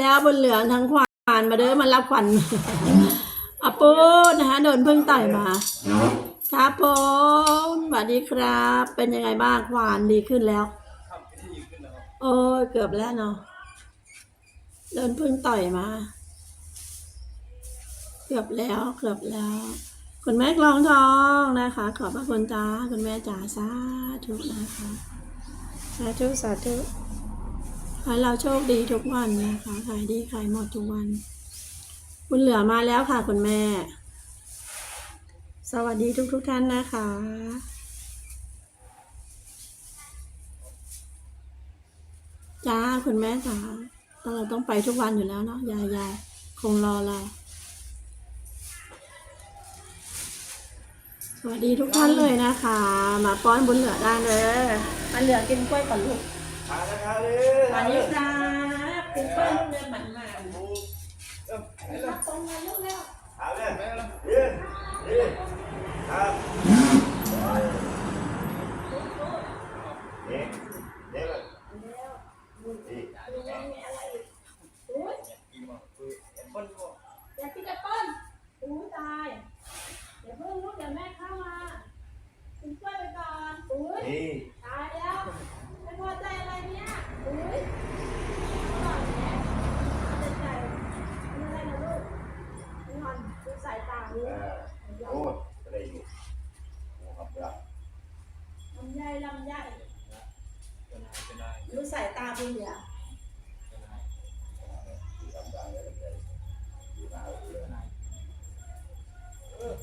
แล้วบนเหลืองทั้งขวานมาเด้อมารับขวัญอาปูนะคะโดนพึ่งต่อยมา ครับผมสวัสดีครับ เป็นยังไงบ้างขวานดีขึ้นแล้ว โอ้ยเกือบแล้วเนาะโดนพึ่งต่อยมา เกือบแล้วเกือบแล้ว คุณแม่กลองทองนะคะ ขอบพระคุณจ้าคุณแม่จ๋าสาธุนะคะสาธุสาธุ ขอให้เราโชคดีทุกวันนะคะ ขายดีขายหมดทุกวัน คุณเหลือมาแล้วค่ะคุณแม่ สวัสดีทุกทุกๆท่านนะคะจ้าคุณแม่จ๋าเราต้องไปทุกวันอยู่แล้วเนาะยายยายคงรอเราสวัสดีทุกท่านเลยนะคะ มาป้อนบุญเหลือได้เลยมาเหลือกินกล้วยก่อนลูกทานนะครับเลย วัสดีครับกินกล้ลเรียนหมันมาเอ้าไปแล้รับตรงกันลูกแล้วทาเลยไปแล้วย้เย้ครับนี่นี่เลยนี่มีอะไรอีกอุ้ยกินมาคือยากกินแอปเปิ้ลอุ้ยตายเดี๋ยวเพิ่งลูกเดี๋ยวแม่เข้ามากินกล้วยไปก่อนอุ้ย ดูสายตาเออโอ้จะได้อยู่โอ้ครับรัลำไยลำยเป็นไรเป็สายตาด้วเป็ลำไยแล้เรดีออ